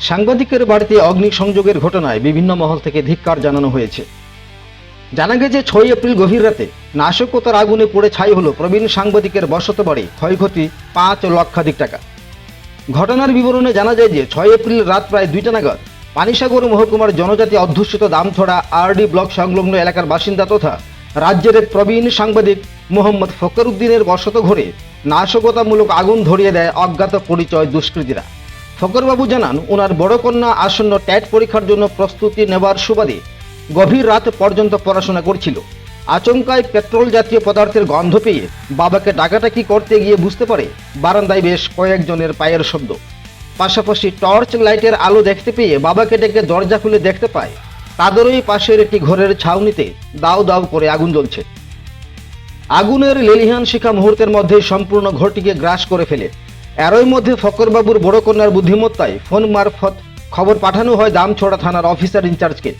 সাংবাদিকের বাড়িতে অগ্নিসংযোগের ঘটনায় বিভিন্ন মহল থেকে ধিক্কার জানানো হয়েছে। জানা গেছে ছয় এপ্রিল গভীর রাতে নাশকতার আগুনে পড়ে ছাই হলো প্রবীণ সাংবাদিকের বসত বাড়ি ক্ষয়ক্ষতি পাঁচ লক্ষাধিক টাকা। ঘটনার বিবরণে জানা যায় যে, ছয় এপ্রিল রাত প্রায় দুইটা নাগাদ পানিসাগর মহকুমার জনজাতি অধ্যুষিত দামছড়া আরডি ব্লক সংলগ্ন এলাকার বাসিন্দা তথা রাজ্যের এক প্রবীণ সাংবাদিক মোহাম্মদ ফকর উদ্দিনের বসত ঘরে নাশকতামূলক আগুন ধরিয়ে দেয় অজ্ঞাত পরিচয় দুষ্কৃতীরা। ফকরবাবু জানান, ওনার বড় কন্যা আসন্ন ট্যাট পরীক্ষার জন্য প্রস্তুতি নেবার সুবাদে গভীর রাত পর্যন্ত পড়াশোনা করছিল। আচমকায় পেট্রোল জাতীয় পদার্থের গন্ধ পেয়ে বাবাকে ডাকাটাকি করতে গিয়ে বুঝতে পারে বারান্দায় বেশ কয়েকজনের পায়ের শব্দ। পাশাপাশি টর্চ লাইটের আলো দেখতে পেয়ে বাবাকে ডেকে দরজা খুলে দেখতে পায়, তাদেরই পাশের একটি ঘরের ছাউনিতে দাউ দাউ করে আগুন জ্বলছে। আগুনের লেলিহান শিখা মুহূর্তের মধ্যে সম্পূর্ণ ঘরটিকে গ্রাস করে ফেলে। এরই মধ্যে ফকরবাবুর বড় কন্যার বুদ্ধিমত্তায় ফোন মারফত খবর পাঠানো হয় দামছড়া থানার অফিসার ইনচার্জকে।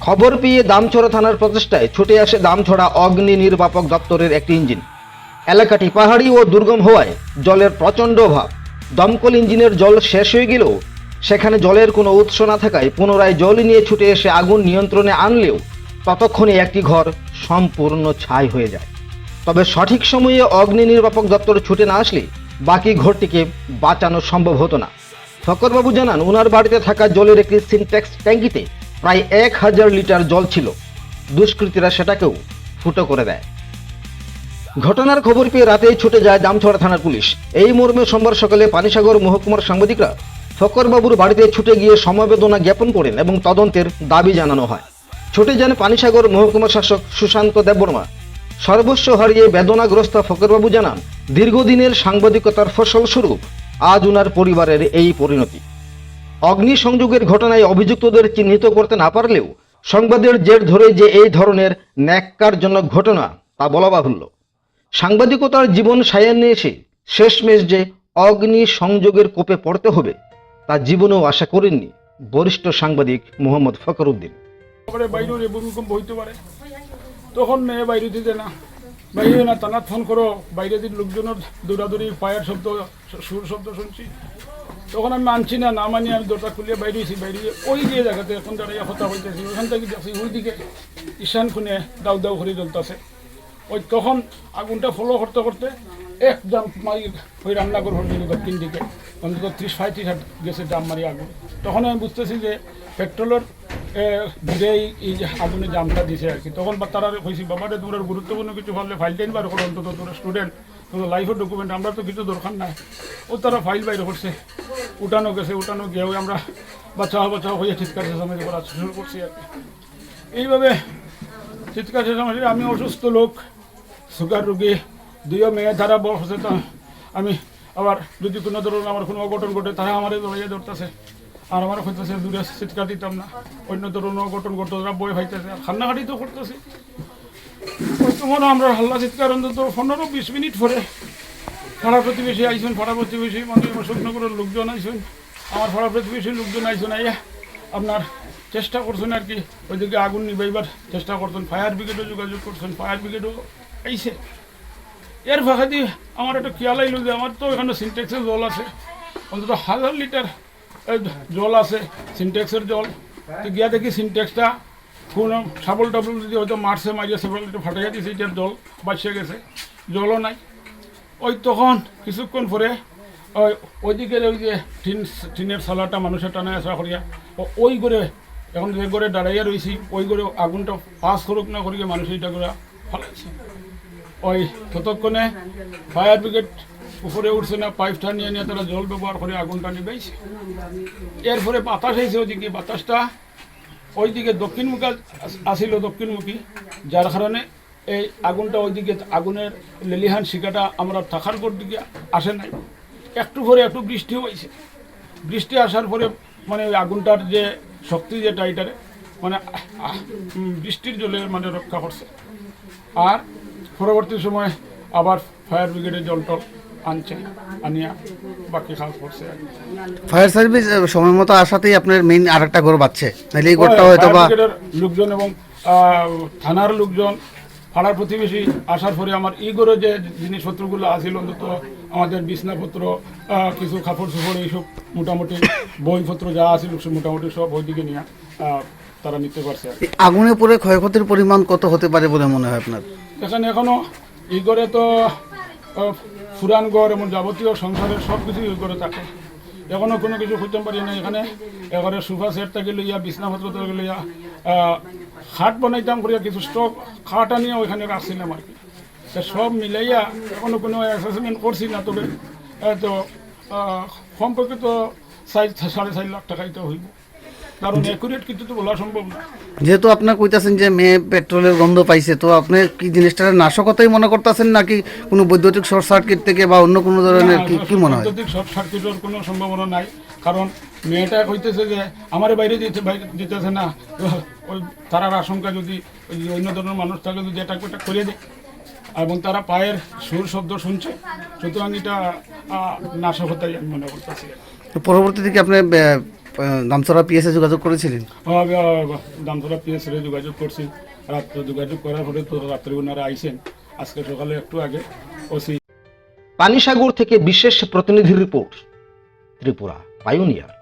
খবর পেয়ে দামছড়া থানার প্রচেষ্টায় ছুটে আসে দামছড়া অগ্নি নির্বাপক দপ্তরের একটি ইঞ্জিন। এলাকাটি পাহাড়ি ও দুর্গম হওয়ায় জলের প্রচণ্ড অভাব। দমকল ইঞ্জিনের জল শেষ হয়ে গেলেও সেখানে জলের কোনো উৎস না থাকায় পুনরায় জল নিয়ে ছুটে এসে আগুন নিয়ন্ত্রণে আনলেও ততক্ষণে একটি ঘর সম্পূর্ণ ছাই হয়ে যায়। তবে সঠিক সময়ে অগ্নি নির্বাপক দপ্তর ছুটে না আসলে বাকি ঘরটিকে বাঁচানো সম্ভব হতো না। ফকরবাবু জানান ওনার বাড়িতে থাকা জলের একটি সিনট্যাক্স ট্যাঙ্কিতে প্রায় এক হাজার লিটার জল ছিল। দুষ্কৃতীরা সেটাকেও ফুটো করে দেয়। ঘটনার খবর পেয়ে রাতেই ছুটে যায় দামছড়া থানার পুলিশ। এই মর্মে সোমবার সকালে পানিসাগর মহকুমার সাংবাদিকরা ফকরবাবুর বাড়িতে ছুটে গিয়ে সমবেদনা জ্ঞাপন করেন এবং তদন্তের দাবি জানানো হয়। ছুটে যান পানিসাগর মহকুমা শাসক সুশান্ত দেববর্মা। সর্বস্ব হারিয়ে বেদনাগ্রস্ত ফকরবাবু জানান, দীর্ঘদিনের সাংবাদিকতার ফসল ফসলস্বরূপ আজ উনার পরিবারের এই পরিণতি। অগ্নিসংযোগের ঘটনায় অভিযুক্তদের চিহ্নিত করতে না পারলেও, সংবাদের জের ধরে যে এই ধরনের ন্যাক্কারজনক ঘটনা, তা বলা বাহুল্য। সাংবাদিকতার জীবন সায়ান্নে এসে শেষমেশ যে অগ্নি সংযোগের কোপে পড়তে হবে, তা জীবনেও আশা করেননি বরিষ্ঠ সাংবাদিক মোহাম্মদ ফকরউদ্দিন তখন মেয়ে বাইরে দিতে না। বাইরে না টানাত ফোন করো, বাইরে দিন লোকজনের দৌড়াদৌড়ি, পায়ের শব্দ, সুর শব্দ শুনছি। তখন আমি মানছি না না মানি আমি দরজা খুলিয়ে বাইরে হয়েছি বাইরে ওই দিয়ে জায়গাতে এখন দাঁড়িয়ে হতা হইতেছি ওখান থেকে দেখছি ওই দিকে ঈশান খুনে দাউ দাউ করে জ্বলতেছে। ওই তখন আগুনটা ফলো করতে করতে এক জাম মারি ওই রান্নাঘর হয়ে দক্ষিণ দিকে অন্তত ত্রিশ পঁয়ত্রিশ হাত গেছে জাম মারি আগুন। তখন আমি বুঝতেছি যে পেট্রোলের ভিড়েই এই যে আগুনে জামটা দিছে আর কি। তখন তারা কইছি বাবারে তোমরা গুরুত্বপূর্ণ কিছু ভাবলে ফাইল টাইন বার করো অন্তত তোরা স্টুডেন্ট তোর লাইফের ডকুমেন্ট আমরা তো কিছু দরকার নাই। ও তারা ফাইল বাইরে করছে। উঠানো গেছে, উঠানো গিয়ে আমরা বাচ্চা বাচ্চা হয়ে চিৎকার চেঁচামেচি করা শুরু করছি আর কি। এইভাবে চিৎকার চেঁচামেচি, আমি অসুস্থ লোক, সুগার রুগী, দুইও মেয়ে তারা বড় সচেতন আমি আবার যদি কোনো ধরুন আমার কোনো অঘটন ঘটে, তারা আমার ধরতেছে। আর আমার হইতেছে দূরে চিৎকার দিতাম না। অন্য ধরুন অঘটন ঘটতো তারা বই খাইতেছে আর খান্নাখাটি তো করতেছি। তখন আমরা হাল্লা চিৎকার অন্তত পনেরো বিশ মিনিট পরে পাড়া প্রতিবেশী আইসুন, পাড়া প্রতিবেশী মানে অশোকনগরের লোকজন আইসুন, আমার পাড়া প্রতিবেশী লোকজন আইসুন, আইয়া আপনার চেষ্টা করছেন আর কি, ওইদিকে আগুন নিবাইবার চেষ্টা করছেন, ফায়ার ব্রিগেডও যোগাযোগ করছেন, ফায়ার ব্রিগেডও আইসে এর ফাঁকা দিয়ে আমার একটা খেয়াল আইলো যে আমার তো এখানে সিনটেক্সের জল আছে, অন্তত হাজার লিটার জল আছে সিনটেক্সের জল। তো গিয়া দেখি সিনটেক্সটা কোনো সাবল টাবল যদি হয়তো মারছে মারিয়ে সেবল একটু ফাটাইয়া দিয়েছে এটার জল বাঁচিয়ে গেছে। জলও নাই। ওই তখন কিছুক্ষণ পরে ওই ওইদিকে ওই যে টিন, টিনের সালাটা মানুষের টানা আসা করিয়া ওই করে এখন যে করে দাঁড়াইয়া রয়েছি ওই করে আগুনটা পাস করুক না করিয়া মানুষ এটা করে ফালাইছে। ওই ততক্ষণে ফায়ার ব্রিগেড উপরে উঠছে না, পাইপটা নিয়ে নিয়ে তারা জল ব্যবহার করে আগুনটা নিবেছে এরপরে বাতাস হয়েছে ওইদিকে, বাতাসটা ওইদিকে দক্ষিণমুখী আস- আসিল দক্ষিণমুখী, যার কারণে এই আগুনটা ওইদিকে, আগুনের লেলিহান শিকাটা আমরা থাকার পর দিকে আসে নাই। একটু পরে একটু বৃষ্টি হয়েছে। বৃষ্টি আসার পরে মানে ওই আগুনটার যে শক্তি যেটা এটারে মানে বৃষ্টির জলে মানে রক্ষা করছে। আর পরবর্তী সময় আবার ফায়ার ব্রিগেডের জল টল আনছে আনিয়া বাকি কাজ করছে ফায়ার সার্ভিস সময় মতো আসাতেই আপনার মেইন আর একটা ঘর বাচ্ছে। নাহলে এই ঘরটা হয়তো বা লোকজন এবং থানার লোকজন পাড়ার প্রতিবেশী আসার পরে আমার ই করে যে জিনিসপত্রগুলো আসিল অন্তত আমাদের বিছনাপত্র কিছু কাপড় চোপড় এইসব মোটামুটি বইপত্র যা সব মোটামুটি সব ওইদিকে নিয়ে তারা নিতে পারছে আগুনে পড়ে ক্ষয়ক্ষতির পরিমাণ কত হতে পারে বলে মনে হয় আপনার? এখানে এখনও এই করে তো আহ, ফুরান গড় এমন যাবতীয় সংসারের সব কিছুই করে থাকে। এখনও কোনো কিছু খুঁজতে পারি না এখানে। এবারে সোফা সেট থেকে লইয়া বিছনাপত্র থেকে লইয়া খাট বানাইতাম করিয়া কিছু স্টক খাট আনিয়া ওইখানে রাখছিলাম আর কি। সব মিলাইয়া এখনও কোনো অ্যাসেসমেন্ট করছি না তবে তো আহ, সম্পর্কে তো সাড়ে চার লাখ টাকাই তো হইব। কারণ অ্যাকুরেট কিছু তো বলা সম্ভব না। যেহেতু আপনার কইতাছেন যে মেয়ে পেট্রোলের গন্ধ পাইছে তো আপনি কি জিনিসটা নাশকতাই মনে করতেছেন নাকি কোনো বৈদ্যুতিক শর্ট সার্কিট থেকে বা অন্য কোনো ধরনের কি কি মনে হয়? বৈদ্যুতিক শর্ট সার্কিটের কোনো সম্ভাবনা নাই। কারণ মেয়েটা কইতেছে যে আমার বাইরে দিতে বাইরে দিতেছে না। ওই তারার আশঙ্কা যদি অন্য ধরনের মানুষ থাকে যদি এটা একটা করে দেয় এবং তারা পায়ের সুর শব্দ শুনছে সুতরাং এটা নাশকতাই আমি মনে করতেছি। তো পরবর্তীতে কি আপনি দামচড়া পিএসএ যোগাযোগ করেছিলেন? দামতলা পিএসরে যোগাযোগ করছি। রাত্রে যোগাযোগ করার পরে তো রাত্রে ওনারা আইসেন আজকে সকালে একটু আগে ওসি পানিসাগর থেকে বিশেষ প্রতিনিধি রিপোর্ট ত্রিপুরা পাইওনিয়ার